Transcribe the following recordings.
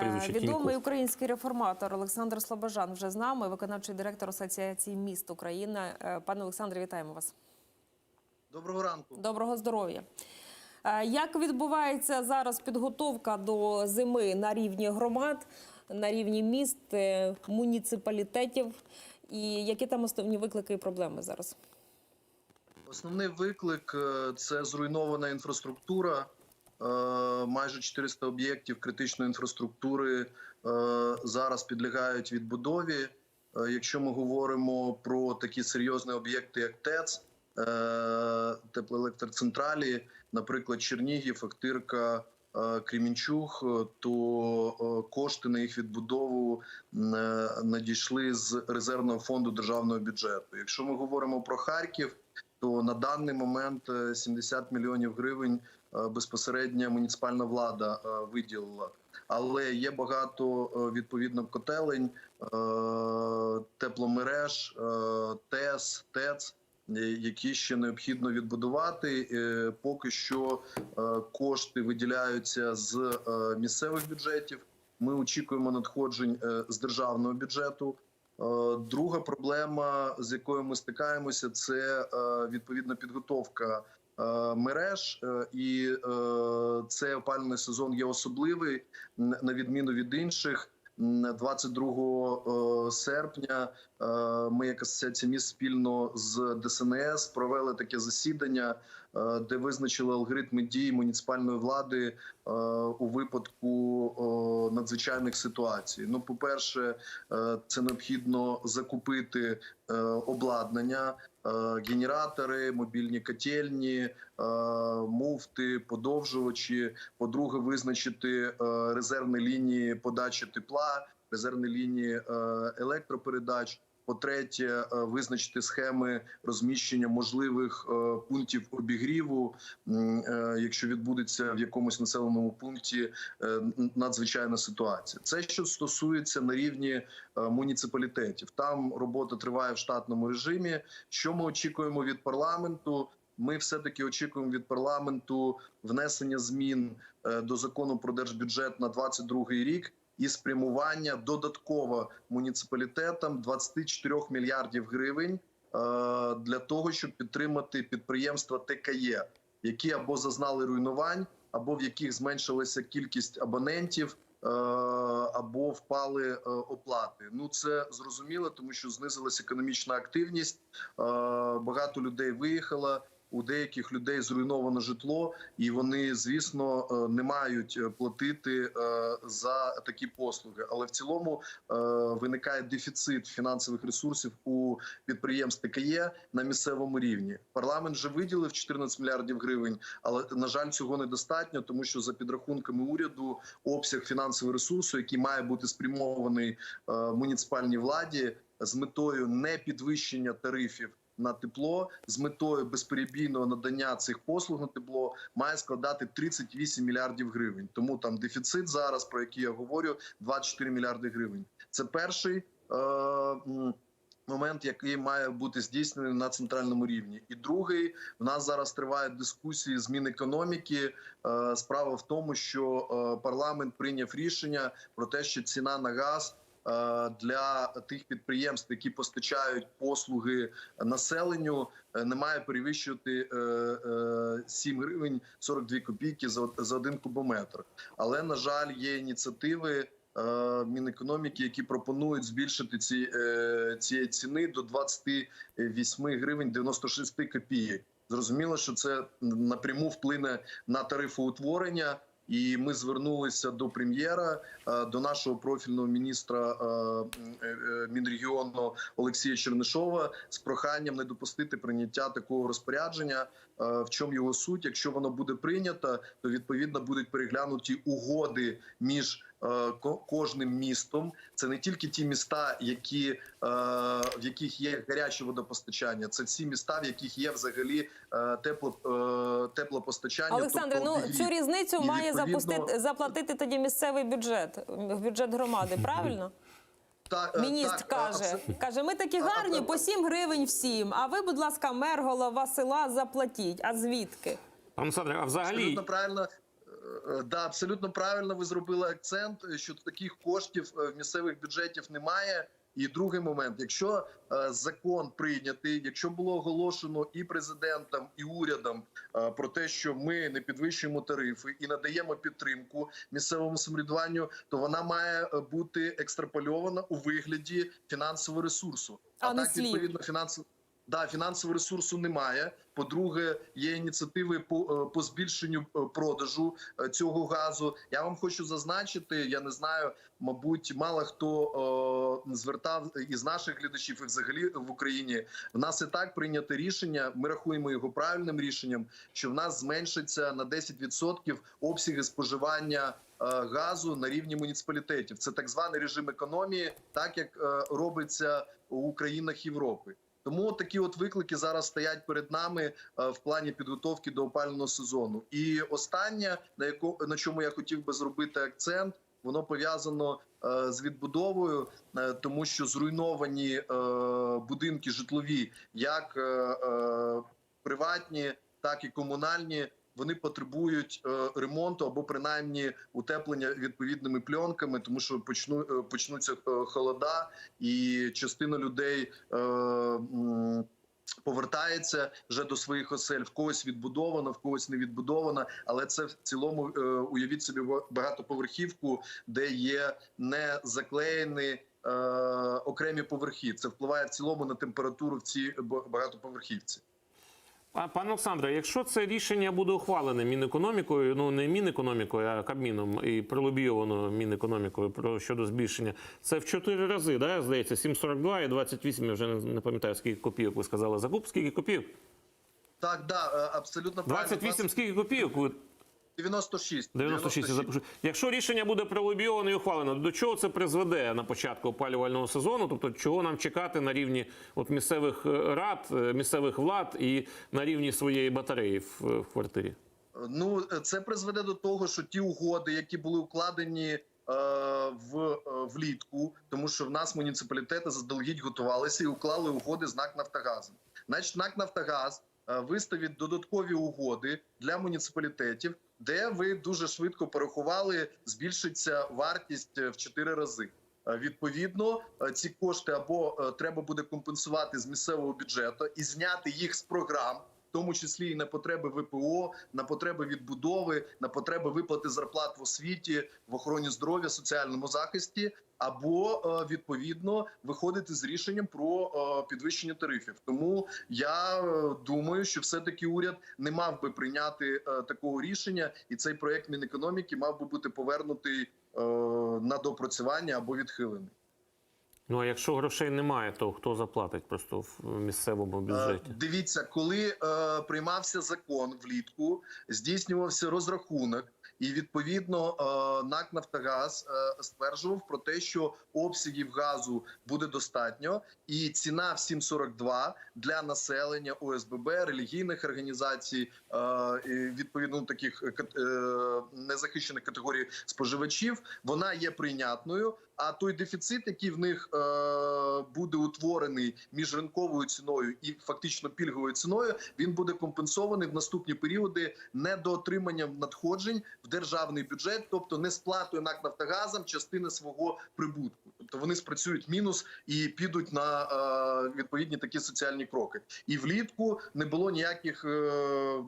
прізвище Відомий український реформатор Олександр Слобожан вже з нами, виконавчий директор Асоціації міст України. Е, Пане Олександре, вітаємо вас. Доброго ранку. Доброго здоров'я. Е, Як відбувається зараз підготовка до зими на рівні громад, на рівні міст, е, муніципалітетів? І які там основні виклики і проблеми зараз? Основний виклик е, це зруйнована інфраструктура. Е, Майже 400 об'єктів критичної інфраструктури е, зараз підлягають відбудові. Е, Якщо ми говоримо про такі серйозні об'єкти, як ТЕЦ, теплоелектроцентралі, наприклад, Чернігів, Охтирка, Кремінчуг, е, то кошти на їх відбудову надійшли з резервного фонду державного бюджету. Якщо ми говоримо про Харків, то на даний момент е, 70 мільйонів гривень безпосередньо муніципальна влада е, виділила. Але є багато е, відповідно котелень, е, тепломереж, е, ТЕС, ТЕЦ, е, які ще необхідно відбудувати. Е, Поки що е, кошти виділяються з е, місцевих бюджетів. Ми очікуємо надходжень е, з державного бюджету. Е, Друга проблема, з якою ми стикаємося, це е, відповідна підготовка е, мереж, Е, і е, цей опалювальний сезон є особливий на відміну від інших. М, 22 е, серпня е, ми, як асоціація міст, спільно з ДСНС провели таке засідання, е, де визначили алгоритми дій муніципальної влади е, у випадку е, надзвичайних ситуацій. Ну, по-перше, е, це необхідно закупити е, обладнання, е, генератори, мобільні котельні, е, муфти, подовжувачі. По-друге, визначити е, резервні лінії подачі тепла, резервні лінії е, електропередач. По-третє, е, визначити схеми розміщення можливих е, пунктів обігріву, е, якщо відбудеться в якомусь населеному пункті надзвичайна ситуація. Це що стосується на рівні муніципалітетів. Там робота триває в штатному режимі. Що ми очікуємо від парламенту? Ми все таки очікуємо від парламенту внесення змін до закону про держбюджет на 22 рік. І спрямування додатково муніципалітетам 24 мільярдів гривень е, для того, щоб підтримати підприємства ТКЄ, які або зазнали руйнувань, або в яких зменшилася кількість абонентів, е, або впали е, оплати. Ну це зрозуміло, тому що знизилася економічна активність. Багато людей виїхало. У деяких людей зруйновано житло, і вони, звісно, е, не мають е, платити е, за такі послуги. Але в цілому виникає дефіцит фінансових ресурсів у підприємств ТКЄ на місцевому рівні. Парламент вже виділив 14 мільярдів гривень, але на жаль, цього недостатньо, тому що за підрахунками уряду обсяг фінансового ресурсу, який має бути спрямований муніципальній владі з метою не підвищення тарифів. На тепло з метою безперебійного надання цих послуг на тепло має складати 38 мільярдів гривень. Тому там дефіцит зараз, про який я говорю, 24 мільярди гривень. Це перший е, момент, який має бути здійснений на центральному рівні. І другий в нас зараз тривають дискусії з Мінекономіки. Е, Справа в тому, що е, парламент прийняв рішення про те, що ціна на газ. Е, Для тих підприємств, які постачають послуги населенню, е, не має перевищувати е, е, 7 гривень 42 копійки за, один кубометр. Але на жаль, є ініціативи Мінекономіки, які пропонують збільшити ці цієї ціни до 28 гривень 96 копійок. Зрозуміло, що це напряму вплине на тарифоутворення. І ми звернулися до прем'єра, е, до нашого профільного міністра е, е, Мінрегіону Олексія Чернишова з проханням не допустити прийняття такого розпорядження. Е, В чому його суть? Якщо воно буде прийнято, то відповідно будуть переглянуті угоди між е, ко- кожним містом. Це не тільки ті міста, які е, в яких є гаряче водопостачання, це всі міста, в яких є взагалі тепло теплопостачання. Олександре, тобто ну цю різницю І, має відповідно- запустити заплатити тоді місцевий бюджет, бюджет громади. Правильно? Та- е, Міністр так, каже, абсолютно. каже, ми такі гарні по 7 гривень всім. А ви, будь ласка, мер, голова села, заплатіть. А звідки? Олександр, а взагалі Абсолютно правильно. Е, Да, абсолютно правильно ви зробили акцент, е, що таких коштів е, в місцевих бюджетів немає. І другий момент: якщо е, закон прийнятий, якщо було оголошено і президентом, і урядом е, про те, що ми не підвищуємо тарифи і надаємо підтримку місцевому самоврядуванню, то вона має е, бути екстрапольована у вигляді фінансового ресурсу. А а так слів. відповідно фінансово. Да, фінансового ресурсу немає. По-друге, є ініціативи по, е, по збільшенню е, продажу е, цього газу. Я вам хочу зазначити, я не знаю, мабуть, мало хто е, звертав із наших глядачів і взагалі в Україні. В нас і так прийнято рішення. Ми рахуємо його правильним рішенням, що в нас зменшиться на 10% обсяги споживання. Газу на рівні муніципалітетів це так званий режим економії, так як робиться у країнах Європи. Тому такі от виклики зараз стоять перед нами е, в плані підготовки до опального сезону. І останнє, на яко на чому я хотів би зробити акцент, воно пов'язано е, з відбудовою, е, тому що зруйновані будинки житлові, як приватні, так і комунальні. Вони потребують е, ремонту або принаймні утеплення відповідними пленками, тому що почну е, почнуться е, холода, і частина людей повертається вже до своїх осель. В когось відбудовано, в когось не відбудовано. Але це в цілому уявіть собі багатоповерхівку, де є не заклеєні. Окремі поверхи це впливає в цілому на температуру в цій багатоповерхівці. А пане Олександре, якщо це рішення буде ухвалене Мінекономікою, ну не Мінекономікою, а Кабміном і пролобійовано Мінекономікою про щодо збільшення, це в чотири рази, да, здається, 7,42 і 28, я вже не, не пам'ятаю, скільки копійок ви сказали закуп, скільки копійок? Так, да, е, абсолютно правильно. 28, скільки копійок? Ви 96. 96, я запишу. Якщо рішення буде пролобійовано і ухвалено, до чого це призведе на початку опалювального сезону? Тобто, чого нам чекати на рівні от місцевих е, рад, е, місцевих влад і на рівні своєї батареї в, в квартирі? Ну це призведе до того, що ті угоди, які були укладені е, в е, влітку, тому що в нас муніципалітети заздалегідь готувалися і уклали угоди з НАК Нафтогазом. Значить, НАК Нафтогаз е, виставить додаткові угоди для муніципалітетів, де ви дуже швидко порахували, збільшиться вартість е, в 4 рази. Е, Відповідно, ці кошти або треба буде компенсувати з місцевого бюджету і зняти їх з програм, тому числі і на потреби ВПО, на потреби відбудови, на потреби виплати зарплат в освіті, в охороні здоров'я, соціальному захисті, або е, відповідно виходити з рішенням про е, підвищення тарифів. Тому я е, думаю, що все таки уряд не мав би прийняти такого рішення, і цей проект Мінекономіки мав би бути повернутий на допрацювання або відхилений. Ну а якщо грошей немає, то хто заплатить просто в місцевому Е, бюджеті? Дивіться, коли е, приймався закон влітку, здійснювався розрахунок, і відповідно е, НАК Нафтогаз е, стверджував про те, що обсягів газу буде достатньо, і ціна в 7,42 для населення ОСББ, релігійних організацій, е, відповідно таких е, е, незахищених категорій споживачів, вона є прийнятною. А той дефіцит, який в них е, буде утворений між ринковою ціною і фактично пільговою ціною, він буде компенсований в наступні періоди недоотриманням надходжень в державний бюджет, тобто не сплатою НАК Нафтогазом частини свого прибутку. Тобто вони спрацюють мінус і підуть на е, відповідні такі соціальні кроки. І влітку не було ніяких е,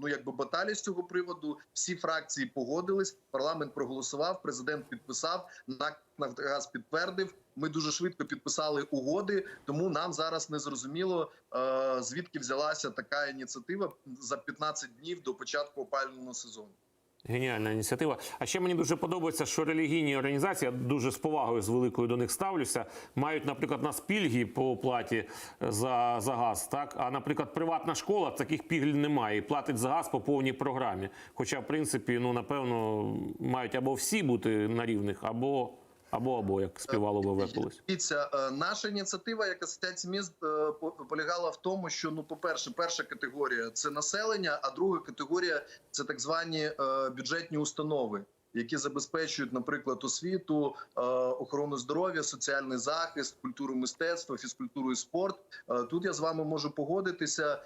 ну якби баталій з цього приводу. Всі фракції погодились. Парламент проголосував, президент підписав. НАК Нафтогаз підтвердив. Ми дуже швидко підписали угоди, тому нам зараз не зрозуміло е, звідки взялася така ініціатива за 15 днів до початку опалювального сезону. Геніальна ініціатива. А ще мені дуже подобається, що релігійні організації я дуже з повагою з великою до них ставлюся. Мають, наприклад, нас пільги по оплаті за, за газ. Так, а наприклад, приватна школа таких пільг немає і платить за газ по повній програмі. Хоча, в принципі, ну напевно, мають або всі бути на рівних, або або або як співало ВВ колись. Дивіться, е, наша ініціатива, як асоціація міст, е, полягала в тому, що ну, по-перше, перша категорія це населення, а друга категорія це так звані е, бюджетні установи. Які забезпечують, наприклад, освіту, охорону здоров'я, соціальний захист, культуру мистецтва, фізкультуру і спорт. Тут я з вами можу погодитися.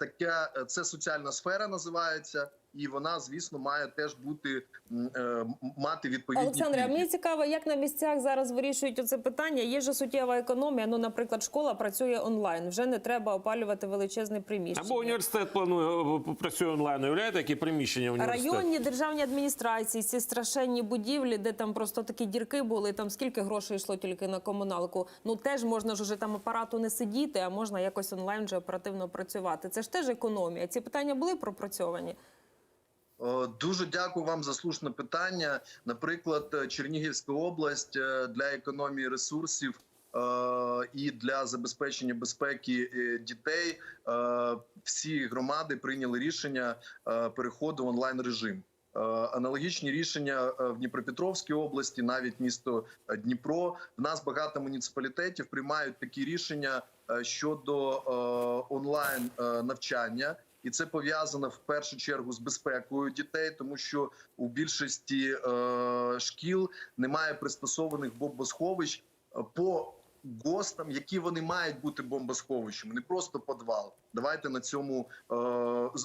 Таке це соціальна сфера називається. І вона, звісно, має теж бути е, мати відповідні Олександре, а мені цікаво, як на місцях зараз вирішують оце питання. Є же суттєва економія. Ну, наприклад, школа працює онлайн. Вже не треба опалювати величезне приміщення. Або університет планує е, працює онлайн. Уявляєте, які приміщення університету? Районні державні адміністрації, ці страшенні будівлі, де там просто такі дірки були, там скільки грошей йшло тільки на комуналку. Ну теж можна ж уже там апарату не сидіти, а можна якось онлайн вже оперативно працювати. Це ж теж економія. Ці питання були пропрацьовані. Е, Дуже дякую вам за слушне питання. Наприклад, е, Чернігівська область е, для економії ресурсів і для забезпечення безпеки дітей всі громади прийняли рішення переходу в онлайн режим. Аналогічні рішення в Дніпропетровській області, навіть місто Дніпро. В нас багато муніципалітетів приймають такі рішення щодо онлайн навчання. І це пов'язано в першу чергу з безпекою дітей, тому що у більшості е, шкіл немає пристосованих бомбосховищ е, по ГОСТам, які вони мають бути бомбосховищами, не просто подвал. Давайте на цьому е,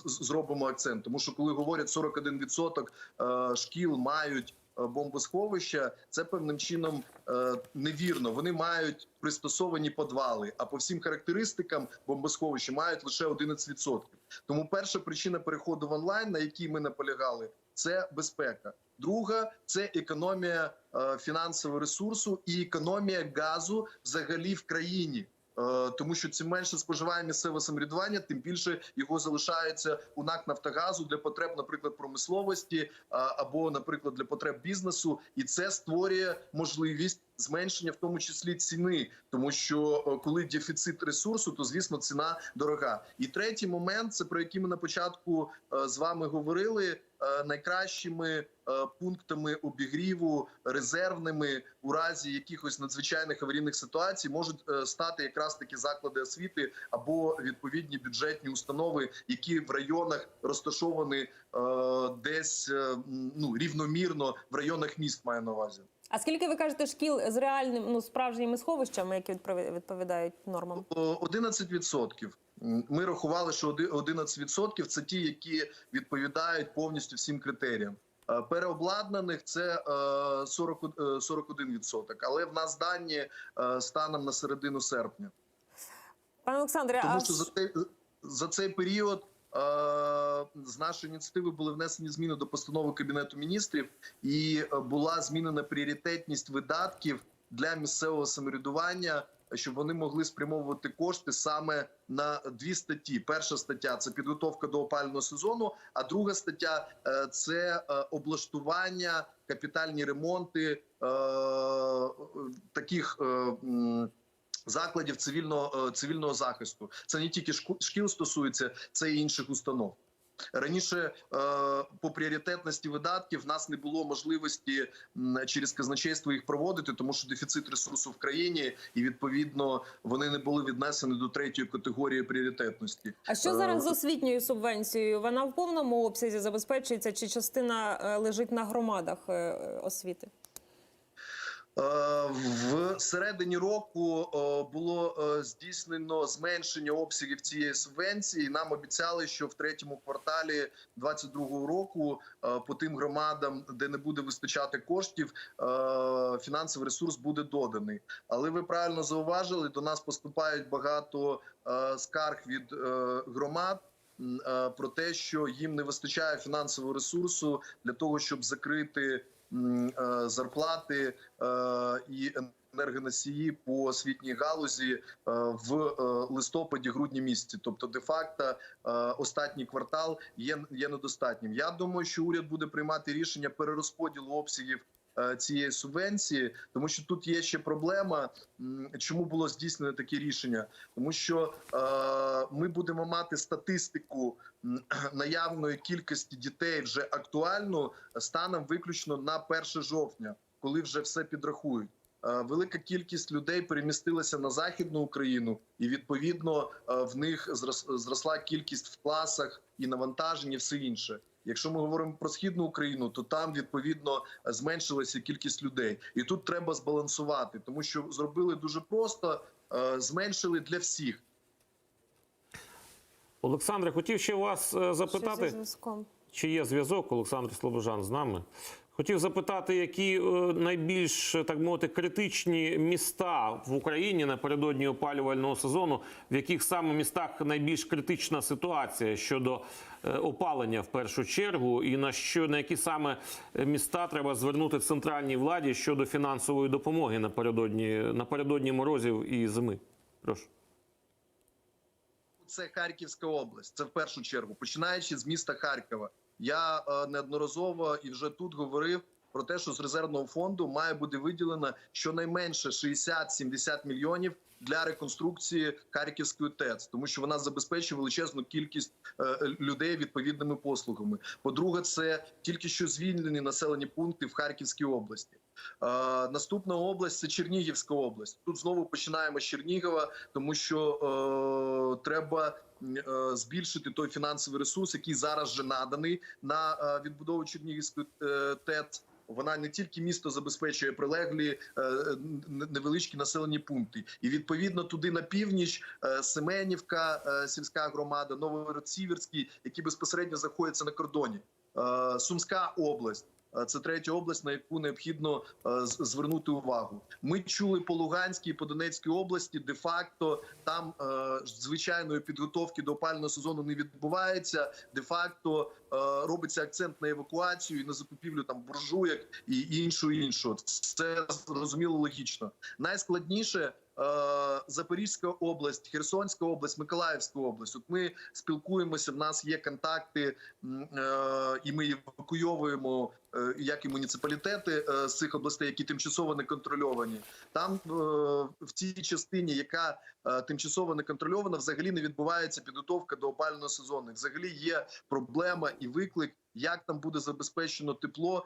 зробимо акцент. Тому що коли говорять 41% е, шкіл мають бомбосховища, це певним чином е, невірно. Вони мають пристосовані подвали, а по всім характеристикам бомбосховища мають лише 11%. Тому перша причина переходу в онлайн, на якій ми наполягали, це безпека. Друга це економія е, фінансового ресурсу і економія газу взагалі в країні. Е, Тому що чим менше споживає місцеве самоврядування, тим більше його залишається у НАК Нафтогазу для потреб, наприклад, промисловості або, наприклад, для потреб бізнесу, і це створює можливість зменшення, в тому числі ціни, тому що е, коли дефіцит ресурсу, то звісно ціна дорога. І третій момент, це про який ми на початку е, з вами говорили. Е, Найкращими е, пунктами обігріву резервними у разі якихось надзвичайних аварійних ситуацій можуть е, стати якраз такі заклади освіти або відповідні бюджетні установи, які в районах розташовані десь ну рівномірно в районах міст маю на увазі. А скільки ви кажете шкіл з реальним ну справжніми сховищами, які відповідають нормам? О, 11%. Ми рахували, що оди- 11% – це ті, які відповідають повністю всім критеріям. Е, Переобладнаних це е, 40, е, 41%. Але в нас дані е, станом на середину серпня. Пане Олександре, Тому а за цей, за цей період е, з нашої ініціативи були внесені зміни до постанови Кабінету міністрів, і е, була змінена пріоритетність видатків для місцевого самоврядування, щоб вони могли спрямовувати кошти саме на дві статті. Перша стаття це підготовка до опального сезону. А друга стаття е, це е, облаштування, капітальні ремонти е, таких. закладів цивільного цивільного захисту. Це не тільки шкіл стосується, це і інших установ. Раніше е, по пріоритетності видатків в нас не було можливості через казначейство їх проводити, тому що дефіцит ресурсу в країні, і відповідно вони не були віднесені до третьої категорії пріоритетності. а що Е, зараз з освітньою субвенцією? Вона в повному обсязі забезпечується, чи частина е, лежить на громадах освіти? Е, В середині року е, було е, здійснено зменшення обсягів цієї субвенції. Нам обіцяли, що в третьому кварталі 2022 року по тим громадам, де не буде вистачати коштів, фінансовий ресурс буде доданий. Але ви правильно зауважили, до нас поступають багато скарг від громад. Про те, що їм не вистачає фінансового ресурсу для того, щоб закрити зарплати е, і енергоносії по освітній галузі е, в е, листопаді-грудні місяці. Тобто, де-факто е, останній квартал є недостатнім. Я думаю, що уряд буде приймати рішення перерозподілу обсягів. Е, Цієї субвенції, тому що тут є ще проблема, чому було здійснено таке рішення, тому що е, ми будемо мати статистику наявної кількості дітей вже актуальну станом виключно на 1 жовтня, коли вже все підрахують. Е, Велика кількість людей перемістилася на західну Україну, і відповідно в них зрос- зросла кількість в класах і навантаження, і все інше. Якщо ми говоримо про східну Україну, то там відповідно зменшилася кількість людей, і тут треба збалансувати, тому що зробили дуже просто, е, зменшили для всіх. Олександре, хотів ще вас е, запитати. Чи є зв'язок Олександр Слобожан з нами? Хотів запитати, які е, найбільш так мовити критичні міста в Україні напередодні опалювального сезону, в яких саме містах найбільш критична ситуація щодо е, опалення в першу чергу, і на що на які саме міста треба звернути центральній владі щодо фінансової допомоги напередодні напередодні морозів і зими? Прошу. це Харківська область. Це в першу чергу, починаючи з міста Харкова. Я е, неодноразово і вже тут говорив про те, що з резервного фонду має бути виділено щонайменше 60-70 мільйонів для реконструкції Харківської ТЕЦ, тому що вона забезпечує величезну кількість е, людей відповідними послугами. По-друге, це тільки що звільнені населені пункти в Харківській області. Е, наступна область це Чернігівська область. Тут знову починаємо з Чернігова, тому що е, треба е, збільшити той фінансовий ресурс, який зараз вже наданий на е, відбудову Чернігівської е, ТЕЦ. Вона не тільки місто забезпечує прилеглі е, невеличкі населені пункти, і відповідно туди на північ е, Семенівка, е, сільська громада, Новороцівський, які безпосередньо знаходяться на кордоні. Е, Сумська область. Е, Це третя область, на яку необхідно е, звернути увагу. Ми чули по Луганській, і по Донецькій області. Де факто там е, звичайної підготовки до опального сезону не відбувається. Де факто робиться акцент на евакуацію і на закупівлю там буржуєк і іншого іншого. Це зрозуміло логічно. Найскладніше. Е, Запорізька область, Херсонська область, Миколаївська область. От ми спілкуємося. В нас є контакти, е, і ми евакуйовуємо е, як і муніципалітети з цих областей, які тимчасово не контрольовані. Там в цій частині, яка тимчасово не контрольована, взагалі не відбувається підготовка до опального сезону. Взагалі є проблема і виклик. Як там буде забезпечено тепло,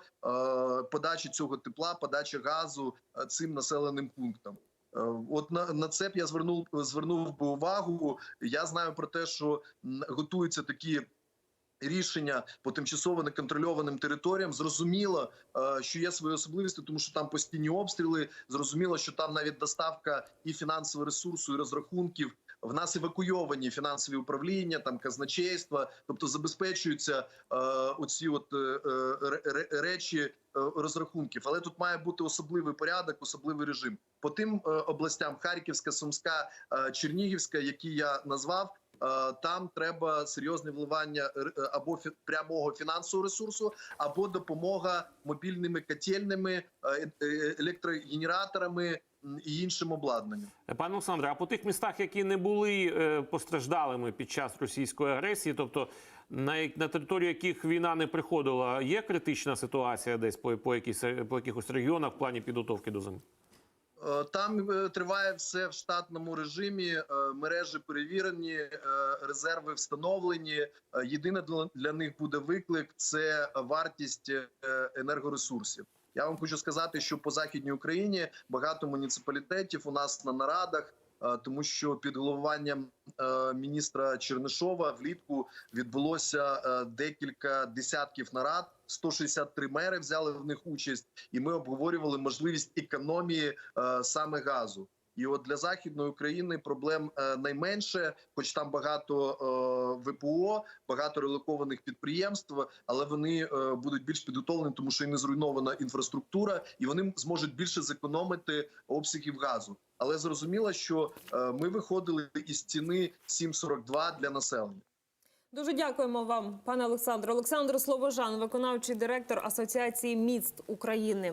подача цього тепла, подача газу цим населеним пунктам? Е, От на, на це б я звернув звернув би увагу. Я знаю про те, що готуються такі рішення по тимчасово неконтрольованим територіям. Зрозуміло, е, що є свої особливості, тому що там постійні обстріли. Зрозуміло, що там навіть доставка і фінансового ресурсу, і розрахунків. В нас евакуйовані фінансові управління, там казначейства, тобто забезпечуються е, оці от е, е, ре- ре- речі е, розрахунків. Але тут має бути особливий порядок, особливий режим. По тим е, областям Харківська, Сумська, Чернігівська, які я назвав. Там треба серйозне вливання або прямого фінансового ресурсу, або допомога мобільними котельними, електрогенераторами і іншим обладнанням. Пане Олександре, а по тих містах, які не були е, постраждалими під час російської агресії, тобто на, на територію яких війна не приходила, є критична ситуація десь по, по, якісь, по якихось регіонах в плані підготовки до зими? Е, Там е, триває все в штатному режимі. Мережі перевірені, резерви встановлені. Єдине для- них буде виклик це вартість енергоресурсів. Я вам хочу сказати, що по західній Україні багато муніципалітетів у нас на нарадах. е, Тому що під головуванням е, міністра Чернишова влітку відбулося е, декілька десятків нарад. 163 мери взяли в них участь, і ми обговорювали можливість економії саме газу. І от для західної України проблем е, найменше, хоч там багато е, ВПО, багато релокованих підприємств, але вони е, будуть більш підготовлені, тому що і не зруйнована інфраструктура, і вони зможуть більше зекономити обсягів газу. Але зрозуміло, що ми виходили із ціни 7,42 для населення. Дуже дякуємо вам, пане Олександре. Олександр Слобожан, виконавчий директор Асоціації міст України.